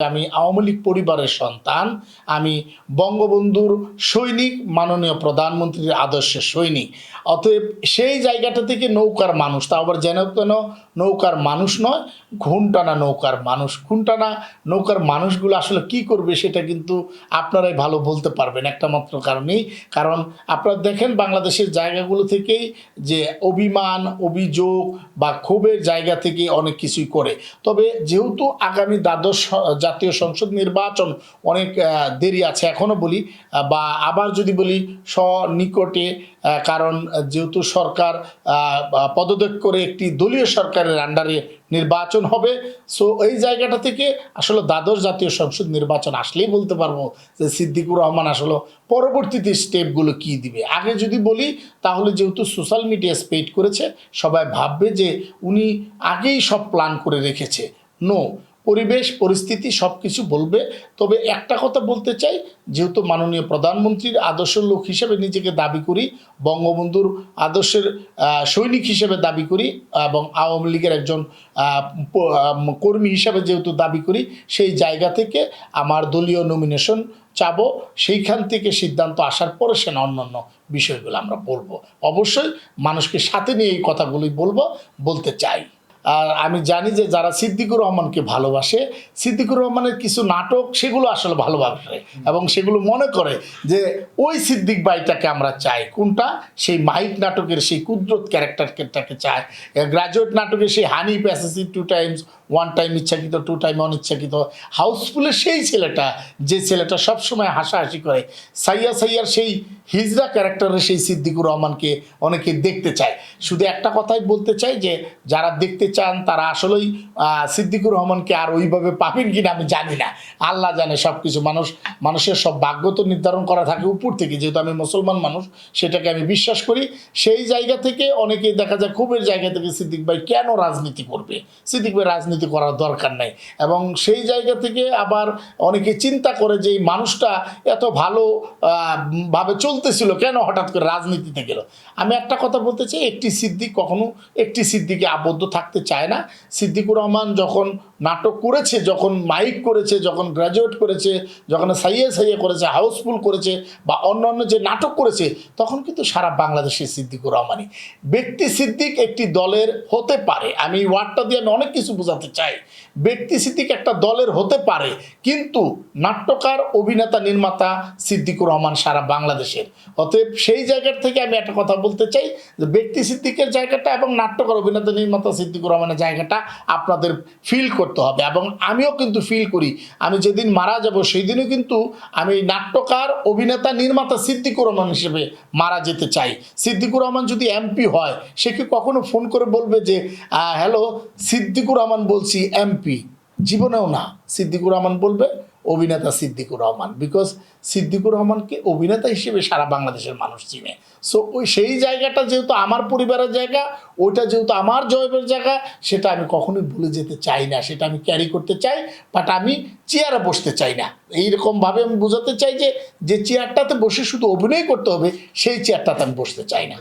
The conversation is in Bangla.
আমি আওয়ামী লীগ পরিবারের সন্তান, আমি বঙ্গবন্ধুর সৈনিক, মাননীয় প্রধানমন্ত্রীর আদর্শের সৈনিক। অতএব সেই জায়গাটা থেকে নৌকার মানুষ তা আবার যেন কেন নৌকার মানুষ নয় ঘুমটানা নৌকার মানুষ। ঘুমটানা নৌকার মানুষগুলো আসলে কি করবে সেটা কিন্তু আপনারাই ভালো বলতে পারবেন, একটা মাত্র কারণেই। কারণ আপনারা দেখেন বাংলাদেশের জায়গাগুলো থেকেই যে অভিমান, অভিযোগ বা ক্ষোভের জায়গা থেকে অনেক কিছুই করে। তবে যেহেতু আগামী দ্বাদশ জাতীয় সংসদ নির্বাচন অনেক দেরি আছে এখনও বলি বা আবার যদি বলি স্বনিকটে কারণ যেহেতু সরকার পদত্যাগ করে একটি দলীয় সরকারের আন্ডারে নির্বাচন হবে সো এই জায়গাটা থেকে আসলে দ্বাদশ জাতীয় সংসদ নির্বাচন আসলেই বলতে পারব যে সিদ্দিকুর রহমান আসলে পরবর্তীতে স্টেপগুলো কি দিবে। আগে যদি বলি, তাহলে যেহেতু সোশ্যাল মিডিয়া স্পেড করেছে, সবাই ভাববে যে উনি আগেই সব প্ল্যান করে রেখেছে। নো পরিবেশ, পরিস্থিতি সব কিছু বলবে। তবে একটা কথা বলতে চাই, যেহেতু মাননীয় প্রধানমন্ত্রীর আদর্শ লোক হিসেবে নিজেকে দাবি করি, বঙ্গবন্ধুর আদর্শের সৈনিক হিসেবে দাবি করি, এবং আওয়ামী লীগের একজন কর্মী হিসেবে যেহেতু দাবি করি, সেই জায়গা থেকে আমার দলীয় নমিনেশন চাবো। সেইখান থেকে সিদ্ধান্ত আসার পরে সে অন্যান্য বিষয়গুলো আমরা বলব। অবশ্যই মানুষকে সাথে নিয়ে এই কথাগুলোই বলব, বলতে চাই। আর আমি জানি যে যারা সিদ্দিকুর রহমানকে ভালোবাসে, সিদ্দিকুর রহমানের কিছু নাটক সেগুলো আসলে ভালোবাসে এবং সেগুলো মনে করে যে ওই সিদ্দিক বাইটাকে আমরা চাই। কোনটা? সেই মাইক নাটকের সেই কুদরত ক্যারেক্টারটাকে চাই গ্রাজুয়েট নাটকের সেই হানি প্যাসেসি টু টাইমস, ওয়ান টাইম ইচ্ছাকৃত, টু টাইম অনিচ্ছাকৃত, হাউসফুলের সেই ছেলেটা, যে ছেলেটা সবসময় হাসাহাসি করে, সাইয়া সাইয়ার সেই হিজরা ক্যারেক্টারের সেই সিদ্দিকুর রহমানকে অনেকে দেখতে চায়। শুধু একটা কথাই বলতে চাই যে, যারা দেখতে চান, তারা আসলেই সিদ্দিকুর রহমানকে আর ওইভাবে পাবেন কিনা আমি জানি না। আল্লাহ জানে সব কিছু মানুষ, মানুষের সব ভাগ্য তো নির্ধারণ করা থাকে উপর থেকে। যেহেতু আমি মুসলমান মানুষ, সেটাকে আমি বিশ্বাস করি। সেই জায়গা থেকে অনেকেই দেখা যায় খুবের জায়গা থেকে সিদ্দিক ভাই কেন রাজনীতি করবে? সিদ্দিক ভাই রাজনীতি করার দরকার নাই। এবং সেই জায়গা থেকে আবার অনেকে চিন্তা করে যে এই মানুষটা এত ভালো ভাবে চলতেছিল, কেন হঠাৎ করে রাজনীতিতে গেল? আমি একটা কথা বলতে চাই, একটি সিদ্দিক কখনো, একটি সিদ্দিকে আবদ্ধ থাকতে চায় না। সিদ্দিকুর রহমান যখন নাটক করেছে, যখন মাইক করেছে, যখন গ্র্যাজুয়েট করেছে, যখন সাইয়ে সাইয়ে করেছে হাউসফুল করেছে বা অন্য অন্য যে নাটক করেছে, তখন কিন্তু সারা বাংলাদেশের সিদ্দিকুর রহমানই। ব্যক্তি সিদ্দিক একটি দলের হতে পারে। আমি ওয়ার্ডটা দিয়ে আমি অনেক কিছু বোঝাতে চাই। ব্যক্তি সিদ্দিক একটা দলের হতে পারে, কিন্তু নাট্যকার, অভিনেতা, নির্মাতা সিদ্দিকুর রহমান সারা বাংলাদেশের। অতএব সেই জায়গার থেকে আমি একটা কথা বলতে চাই যে ব্যক্তি সিদ্দিকের জায়গাটা এবং নাট্যকার, অভিনেতা, নির্মাতা সিদ্দিকুর রহমানের জায়গাটা আপনাদের ফিল করতে হবে। এবং আমিও কিন্তু ফিল করি। আমি যেদিন মারা যাব সেই দিনও কিন্তু আমি নাট্যকার, অভিনেতা, নির্মাতা সিদ্দিকুর রহমান হিসেবে মারা যেতে চাই। সিদ্দিকুর রহমান যদি এমপি হয়, সে কি কখনো ফোন করে বলবে যে হ্যালো সিদ্দিকুর রহমান বলছি এমপি জীবনেও না। সিদ্দিকুর রহমান বলবে অভিনেতা সিদ্দিকুর রহমান বিকজ সিদ্দিকুর রহমানকে অভিনেতা হিসেবে সারা বাংলাদেশের মানুষ চিনে। সো ওই সেই জায়গাটা যেহেতু আমার পরিবারের জায়গা, ওইটা যেহেতু আমার জয়বের জায়গা, সেটা আমি কখনোই ভুলে যেতে চাই না, সেটা আমি ক্যারি করতে চাই বাট আমি চেয়ারে বসতে চাই না। এইরকমভাবে আমি বোঝাতে চাই যে যে চেয়ারটাতে বসে শুধু অভিনয় করতে হবে, সেই চেয়ারটাতে আমি বসতে চাই না।